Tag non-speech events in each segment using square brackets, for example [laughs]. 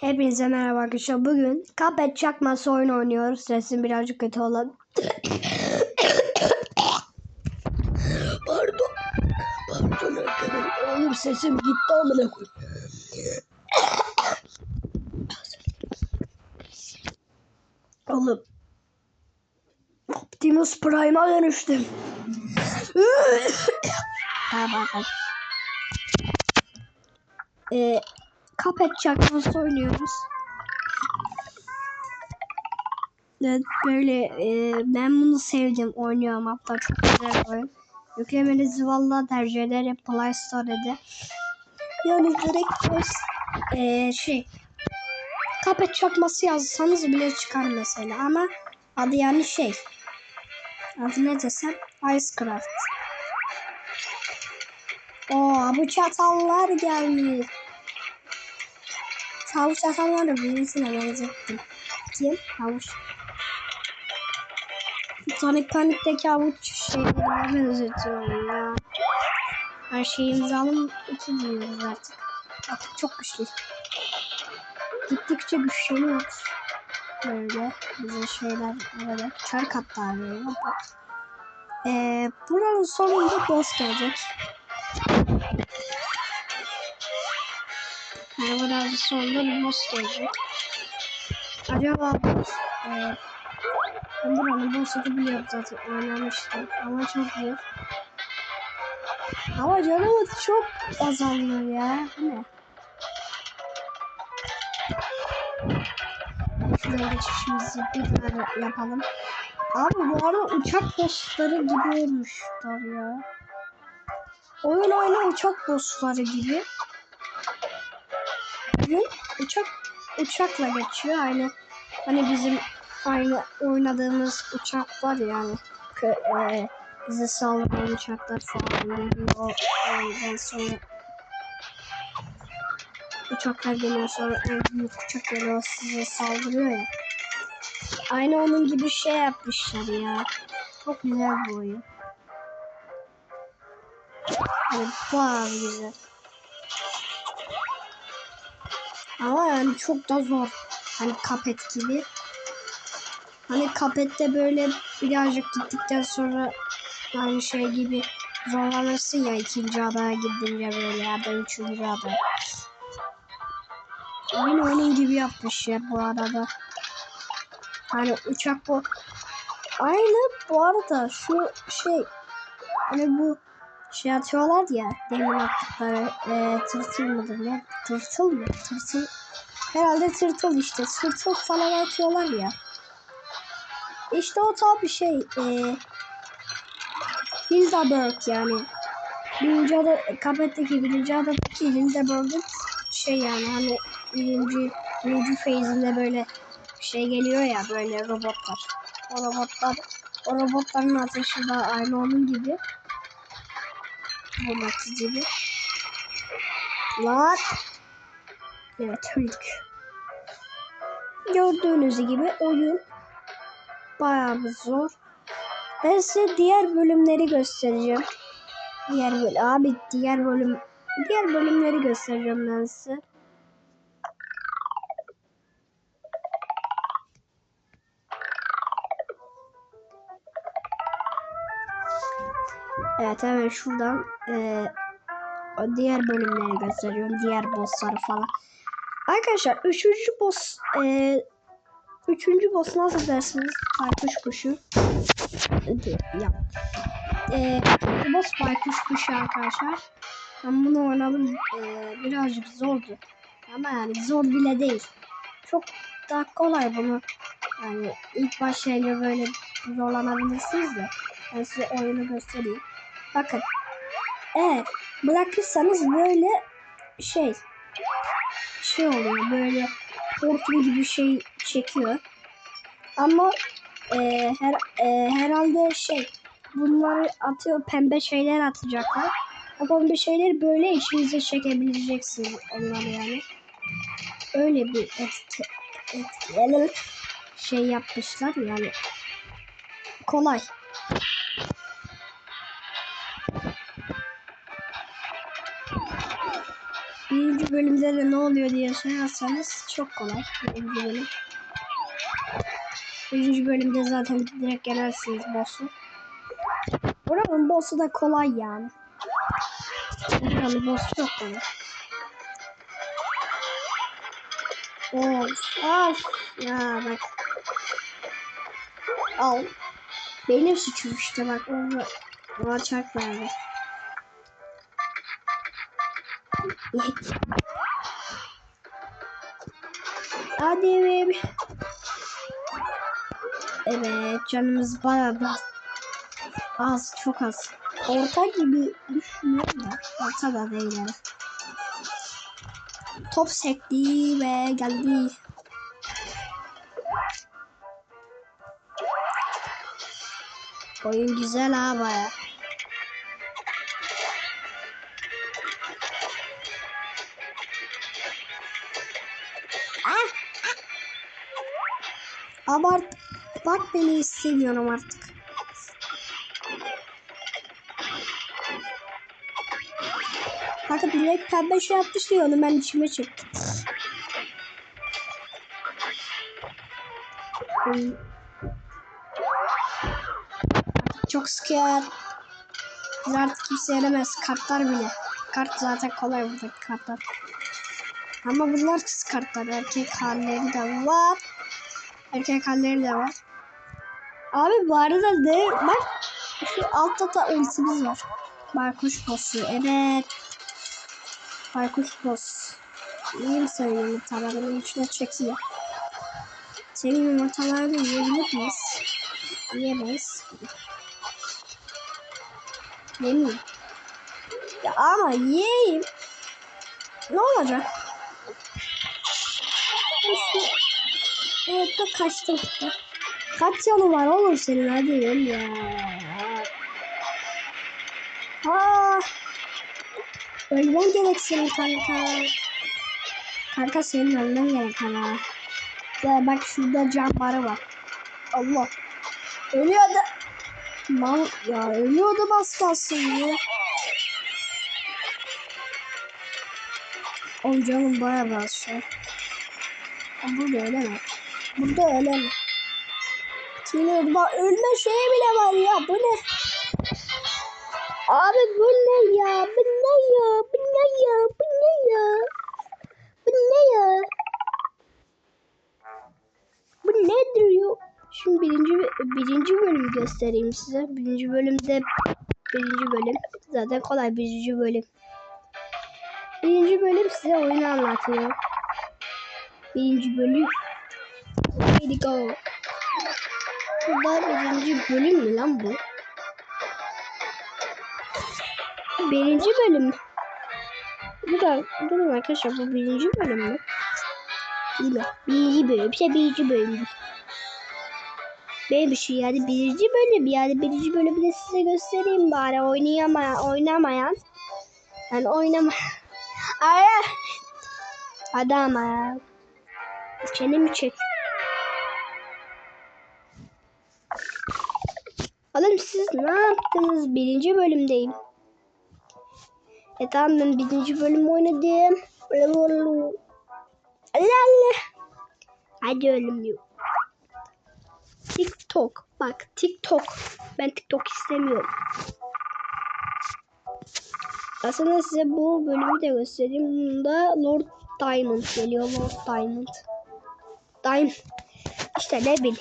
Hepinize merhaba arkadaşlar. Bugün Cuphead çakması oyun oynuyoruz. Sesim birazcık kötü olan. Pardon. Pardon arkadaşlar. Oğlum sesim gitti amına koyayım. Oğlum. Optimus Prime'a dönüştüm. tamam tamam. Cuphead çakması oynuyoruz. Evet böyle e, ben bunu sevdim oynuyorum hatta çok güzel oyun. Yüklemenizi valla tercih ederim Play Store'da. Yani direkt e, şey Cuphead çakması yazsanız bile çıkar mesela ama adı yani şey adı ne desem Icecraft. Oo bu çatallar gelmiş. Havuç atanlar da birisine benzettim. Kim? Havuç. Sonic Panic'teki havuç şeylerine benzetiyorum ya. Her şeyimizi alın içiliyoruz artık. Artık çok güçlü. Gittikçe güçleniyoruz. Böyle bize şeyler böyle çay katlar böyle. Ee, buranın sonunda boss gelecek. Buranın sonunda bir boss gelecek. Acaba e, ben buranın boss'u biliyorum zaten oynamıştım ama çok zor. Ama canım çok azalıyor ya. Ne? Şuradan geçişimizi bir daha yapalım. Abi bu arada uçak bossları gibi olmuşlar ya. Oyun oyna uçak bossları gibi. Uçakla geçiyor. Aynı hani bizim aynı oynadığımız uçak var yani Kö, e, bize saldıran uçaklar falan. O ondan sonra uçaklar geliyor sonra en büyük uçak geliyor size saldırıyor ya. Aynı onun gibi şey yapmışlar ya. Çok güzel bu oyun. Yani bayağı güzel Ama yani çok da zor. Hani kapet gibi. Hani kapette böyle birazcık gittikten sonra aynı şey gibi zorlanırsın ya ikinci adaya gidince böyle ya da üçüncü adaya. Aynı onun gibi yapmış ya bu arada. Hani uçak bu. Aynı bu arada şu şey hani bu şey atıyorlar ya demin attıkları e, tırtıl mıdır ne? Tırtıl mı? Tırtıl. Herhalde tırtıl işte. Tırtıl falan atıyorlar ya. İşte o tabi şey e, Hildeberg yani. Birinci ada, Kapet'teki birinci adadaki Hildeberg'in şey yani hani birinci, birinci phase'inde böyle şey geliyor ya böyle robotlar. O robotlar o robotların ateşi de aynı onun gibi buradaki gibi. Lan. Evet öldük. Gördüğünüz gibi oyun bayağı zor. Ben size diğer bölümleri göstereceğim. Diğer bölüm abi diğer bölüm diğer bölümleri göstereceğim ben size. Evet hemen şuradan e, o diğer bölümleri gösteriyorum. Diğer bossları falan. Arkadaşlar üçüncü boss e, üçüncü boss nasıl dersiniz? Baykuş kuşu. Ya. E, boss baykuş kuşu arkadaşlar. Ben bunu oynadım. E, birazcık zordu. Ama yani zor bile değil. Çok daha kolay bunu. Yani ilk başlayınca böyle zorlanabilirsiniz de. Ben size oyunu göstereyim. Bakın. Eğer bırakırsanız böyle şey şey oluyor böyle hortum gibi şey çekiyor. Ama e, her e, herhalde şey bunları atıyor pembe şeyler atacaklar. O pembe şeyleri böyle içinize çekebileceksiniz onları yani. Öyle bir etki, etkilerin şey yapmışlar yani. Kolay. Birinci bölümde de ne oluyor diye sorarsanız çok kolay. Birinci bölüm. Birinci bölümde zaten direkt yenersiniz boss'u. Buranın boss'u da kolay yani. Buranın boss'u çok kolay. Of, of. Ya bak. Al. Benim suçum işte bak. Ona, ona çarp Hadi bebeğim. Evet canımız bayağı biraz az çok az. Orta gibi düşünüyorum da orta da değil yani. Top sekti ve geldi. Oyun güzel ha baya. Abart. Bak beni istemiyorum artık. Kanka bilek pembe şey yapmış diye onu ben içime çektim. Çok sıkıyor. Biz artık kimse yenemez. Kartlar bile. Kart zaten kolay buradaki kartlar. Ama bunlar kız kartlar. Erkek halleri de var. Erkek halleri de var. Abi bu arada ne? Bak şu altta da ultimiz var. Baykuş bossu. Evet. Baykuş boss. İyi mi senin yumurtalarını içine çekiyor. Senin yumurtalarını yiyebilir miyiz? Yiyemeyiz. Yemeyeyim. Ya ama yiyeyim. Ne olacak? Nasıl? Evet de kaçtım. Kaç yanı var oğlum senin hadi yem ya. Ha. Ölmen gerek senin kanka. Kanka senin ölmen gerek ama. Ya bak şurada cam barı var. Allah. Ölüyordu. Mal ya ölüyordum az kalsın ya. Oğlum canım baya. Ha, Burada öleme. Burada öleme. Sinir bak ölme şeyi bile var ya bu ne? Abi bu ne ya? Bu ne ya? Bu ne ya? Bu ne ya? Bu ne ya? Bu nedir ya? Şimdi birinci, birinci bölümü göstereyim size. Birinci bölümde birinci bölüm. Zaten kolay birinci bölüm. Birinci bölüm size oyunu anlatıyor. Birinci bölüm. Hadi go. Burada birinci bölüm mü lan bu? Birinci bölüm. Bu da durun arkadaşlar bu birinci bölüm mü? Değil? Birinci bölüm. Şey birinci bölüm. Böyle bir şey yani birinci bölüm yani birinci bölümü de size göstereyim bari oynayamayan oynamayan yani oynama [laughs] Ay hadi ama ya çenemi çek Oğlum siz ne yaptınız birinci bölümdeyim E tamam ben birinci bölüm oynadım Allah Hadi ölüm diyor TikTok. Bak TikTok. Ben TikTok istemiyorum. Aslında size bu bölümü de göstereyim. Bunda Lord Diamond geliyor. Lord Diamond. Diamond. İşte ne bileyim.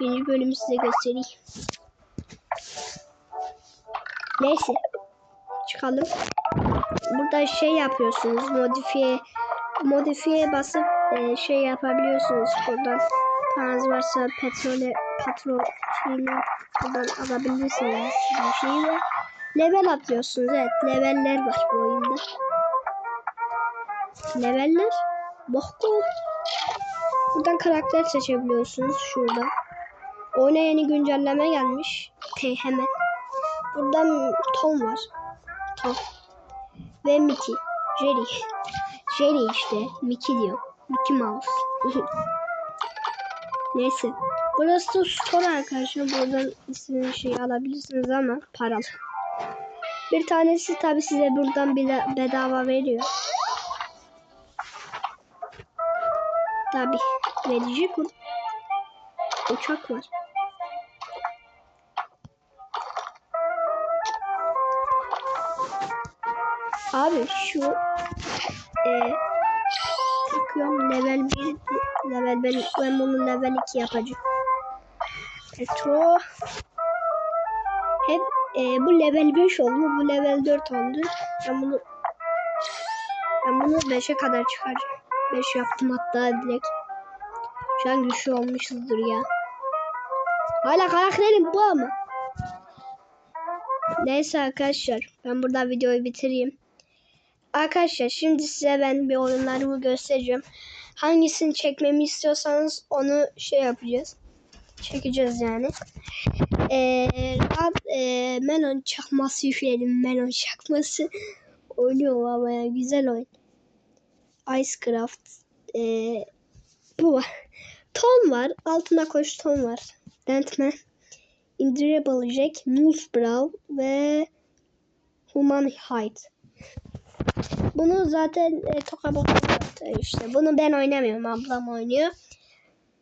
Birinci bölümü size göstereyim. Neyse. Çıkalım. Burada şey yapıyorsunuz. Modifiye modifiye basıp e, şey yapabiliyorsunuz. Buradan paranız varsa petrole patron şeyini buradan alabilirsiniz bir şeyi ve level atlıyorsunuz. Evet leveller var bu oyunda. Leveller bokko. Buradan karakter seçebiliyorsunuz şurada. Oyuna yeni güncelleme gelmiş. Te hemen. Buradan Tom var. Tom. Ve Mickey. Jerry. Jerry işte. Mickey diyor. Mickey Mouse. [laughs] Neyse. Burası da store arkadaşlar. Buradan istediğiniz şeyi alabilirsiniz ama paralı. Bir tanesi tabi size buradan bile bedava veriyor. Tabi. Verici bu. Uçak var. Abi şu e, takıyorum level 1 level ben, ben bunu level 2 yapacağım. Petro hep e, bu level 5 oldu bu level 4 oldu. Ben bunu ben bunu 5'e kadar çıkaracağım. 5 yaptım hatta direkt. Şu an güçlü olmuşuzdur ya. Hala karakterim bu ama. Neyse arkadaşlar ben burada videoyu bitireyim. Arkadaşlar şimdi size ben bir oyunlarımı göstereceğim. Hangisini çekmemi istiyorsanız onu şey yapacağız. Çekeceğiz yani. Ee, e, Melon çakması yükledim. Melon çakması. Oynuyor ama ya güzel oyun. Icecraft. Ee, bu var. Tom var. Altına koş Tom var. Dentman. Indireable Jack. Moose Brow ve Human Hide. Bunu zaten e, Toka işte. Bunu ben oynamıyorum. Ablam oynuyor.